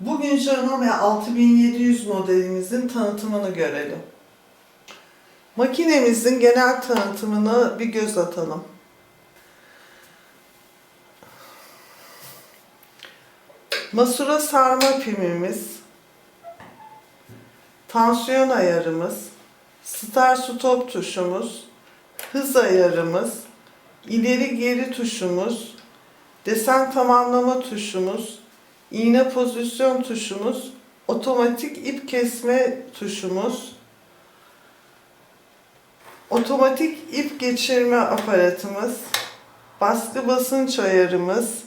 Bugün Janome 6700 modelimizin tanıtımını görelim. Makinemizin genel tanıtımını bir göz atalım. Masura sarma pimimiz, tansiyon ayarımız, start stop tuşumuz, hız ayarımız, ileri geri tuşumuz, desen tamamlama tuşumuz, iğne pozisyon tuşumuz, otomatik ip kesme tuşumuz, otomatik ip geçirme aparatımız, baskı basınç ayarımız,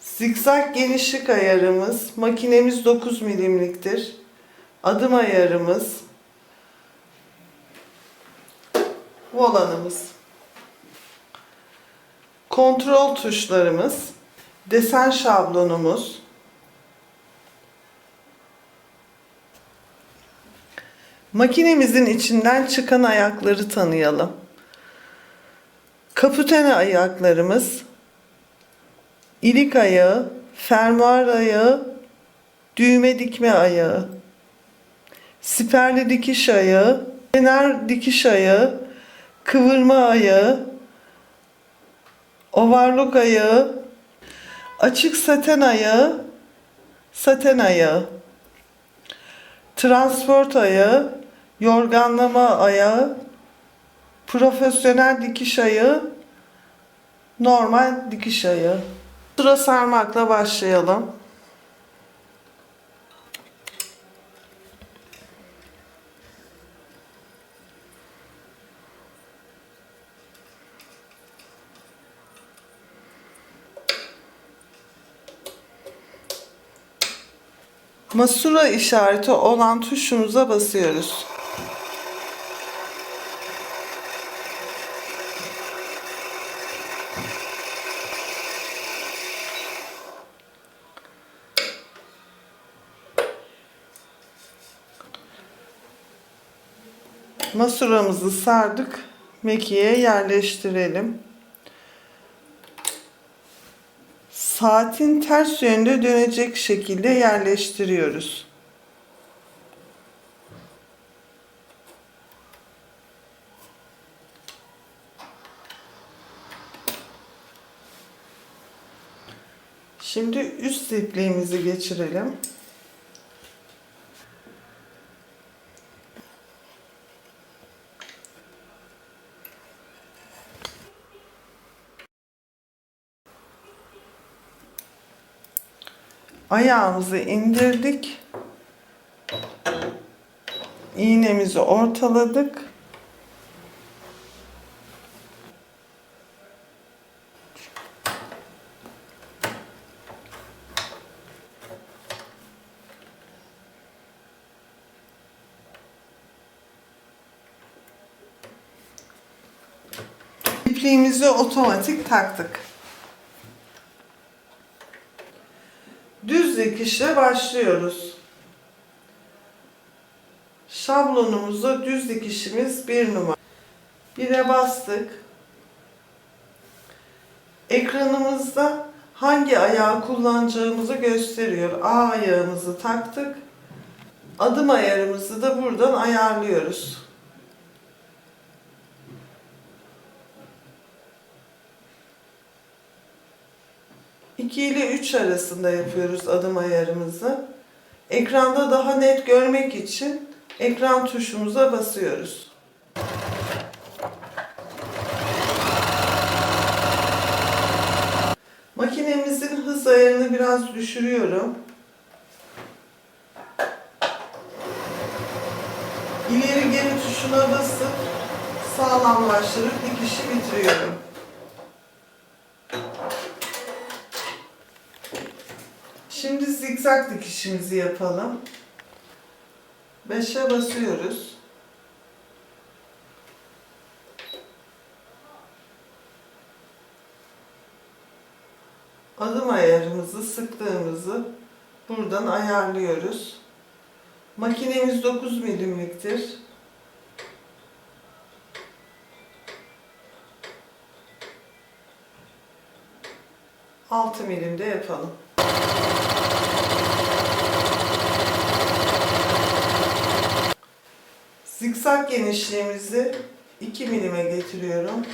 zikzak genişlik ayarımız, makinemiz 9 milimliktir, adım ayarımız, volanımız, kontrol tuşlarımız, desen şablonumuz, makinemizin içinden çıkan ayakları tanıyalım. Kaputene ayaklarımız, ilik ayağı, fermuar ayağı, düğme dikme ayağı, siperli dikiş ayağı, kenar dikiş ayağı, kıvırma ayağı, overlock ayağı, açık saten ayağı, saten ayağı, transport ayağı, yorganlama ayağı, profesyonel dikiş ayağı, normal dikiş ayağı. Sıra sarmakla başlayalım. Masura işareti olan tuşumuza basıyoruz. Masuramızı sardık. Mekiğe yerleştirelim. Saatin ters yönde dönecek şekilde yerleştiriyoruz. Şimdi üst ipliğimizi geçirelim. Ayağımızı indirdik. İğnemizi ortaladık. İpliğimizi otomatik taktık. Düz dikişle başlıyoruz. Şablonumuzda düz dikişimiz bir numara. Bire bastık. Ekranımızda hangi ayağı kullanacağımızı gösteriyor. A ayağımızı taktık. Adım ayarımızı da buradan ayarlıyoruz. İki ile 3 arasında yapıyoruz adım ayarımızı. Ekranda daha net görmek için ekran tuşumuza basıyoruz. Makinemizin hız ayarını biraz düşürüyorum. İleri geri tuşuna basıp sağlamlaştırıp dikişi bitiriyorum. Şimdi zikzak dikişimizi yapalım. 5'e basıyoruz. Adım ayarımızı, sıklığımızı buradan ayarlıyoruz. Makinemiz 9 milimliktir. Altı milimde yapalım. Zikzak genişliğimizi 2 milime getiriyorum.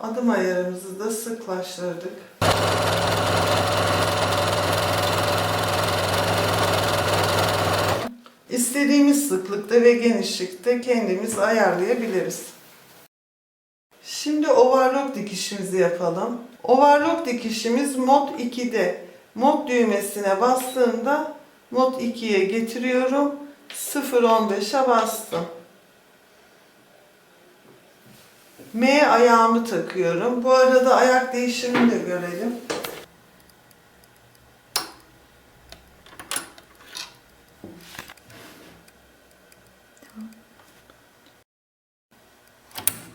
Adım ayarımızı da sıklaştırdık. İstediğimiz sıklıkta ve genişlikte kendimiz ayarlayabiliriz. Şimdi overlock dikişimizi yapalım. Overlock dikişimiz mod 2'de. Mod düğmesine bastığımda mod 2'ye getiriyorum. 0.15'e bastım. M ayağımı takıyorum. Bu arada ayak değişimini de görelim.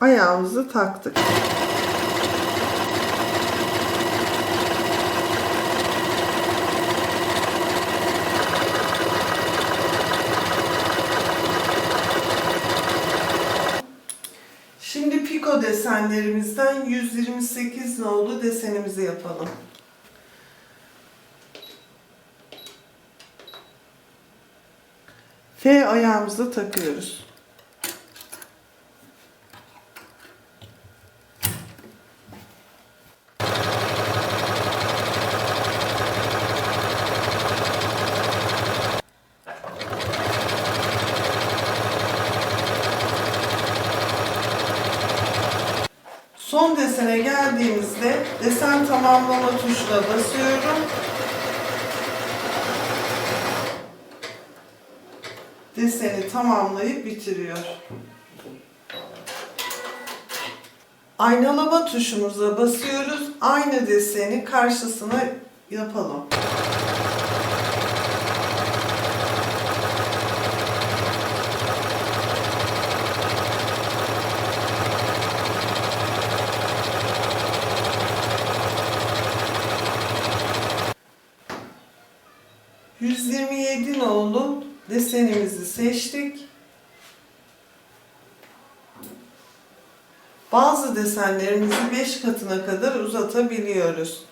Ayağımızı taktık. Şimdi piko desenlerimizden 128 nolu desenimizi yapalım. F ayağımızı takıyoruz. Geldiğimizde desen tamamlama tuşuna basıyorum. Deseni tamamlayıp bitiriyor. Aynalama tuşumuza basıyoruz. Aynı deseni karşısına yapalım. ...127 nolu desenimizi seçtik. Bazı desenlerimizi 5 katına kadar uzatabiliyoruz.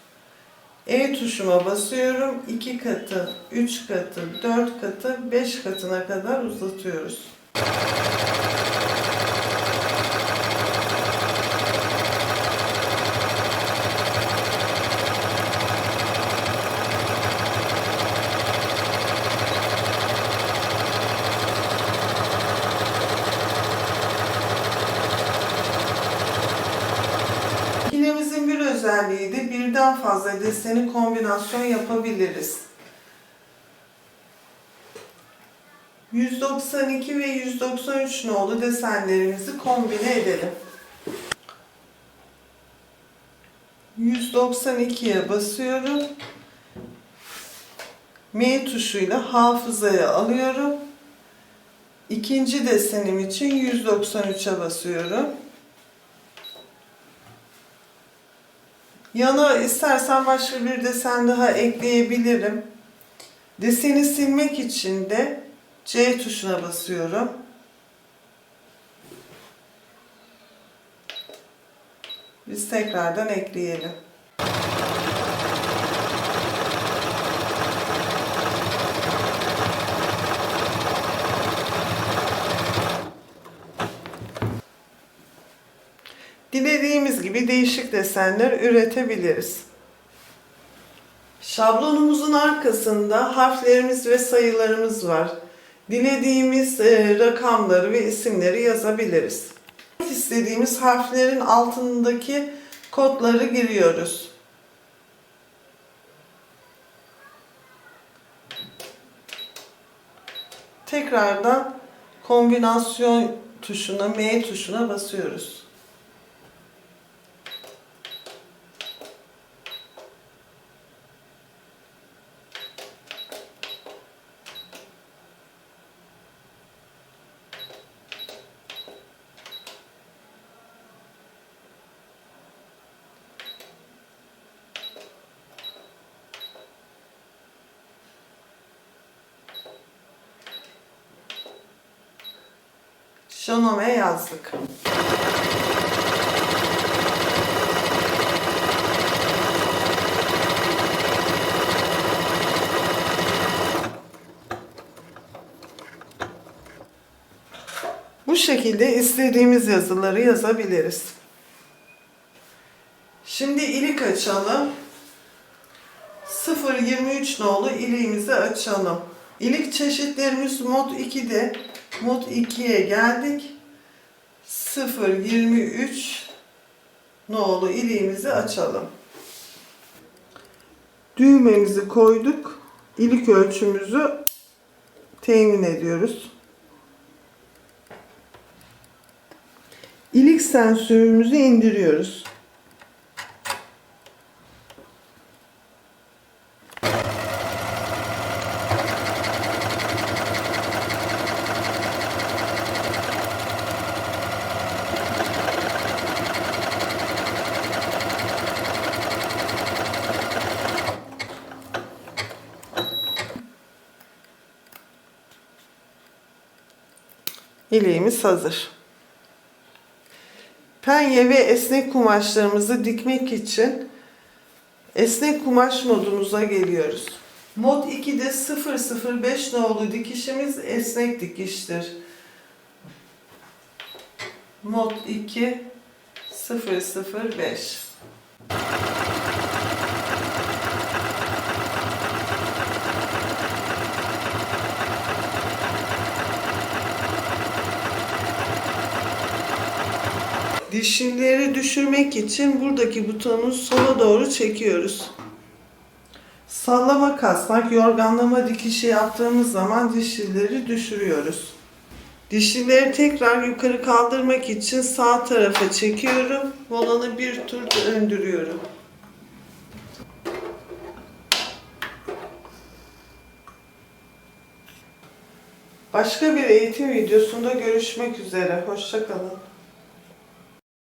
E tuşuma basıyorum. 2 katı, 3 katı, 4 katı, 5 katına kadar uzatıyoruz. Makinemizin bir özelliği de birden fazla deseni kombinasyon yapabiliriz. 192 ve 193 nolu desenlerimizi kombine edelim. 192'ye basıyorum. M tuşuyla hafızaya alıyorum. İkinci desenim için 193'e basıyorum. Yana istersen başka bir desen daha ekleyebilirim. Deseni silmek için de C tuşuna basıyorum. Biz tekrardan ekleyelim. Dilediğimiz gibi değişik desenler üretebiliriz. Şablonumuzun arkasında harflerimiz ve sayılarımız var. Dilediğimiz e, rakamları ve isimleri yazabiliriz. İstediğimiz harflerin altındaki kodları giriyoruz. Tekrardan kombinasyon tuşuna, M tuşuna basıyoruz. Şanome yazdık. Bu şekilde istediğimiz yazıları yazabiliriz. Şimdi ilik açalım. 023 nolu iliğimizi açalım. İlik çeşitlerimiz mod 2'de Mod 2'ye geldik. 0.23 nolu iliğimizi açalım. Düğmemizi koyduk. İlik ölçümüzü temin ediyoruz. İlik sensörümüzü indiriyoruz. İliğimiz hazır. Penye ve esnek kumaşlarımızı dikmek için esnek kumaş modumuza geliyoruz. Mod 2'de 005 nolu dikişimiz esnek dikiştir. Mod 2 005 Dişlileri düşürmek için buradaki butonu sola doğru çekiyoruz. Sallama kasnak, yorganlama dikişi yaptığımız zaman dişlileri düşürüyoruz. Dişlileri tekrar yukarı kaldırmak için sağ tarafa çekiyorum. Volanı bir tur döndürüyorum. Başka bir eğitim videosunda görüşmek üzere. Hoşçakalın.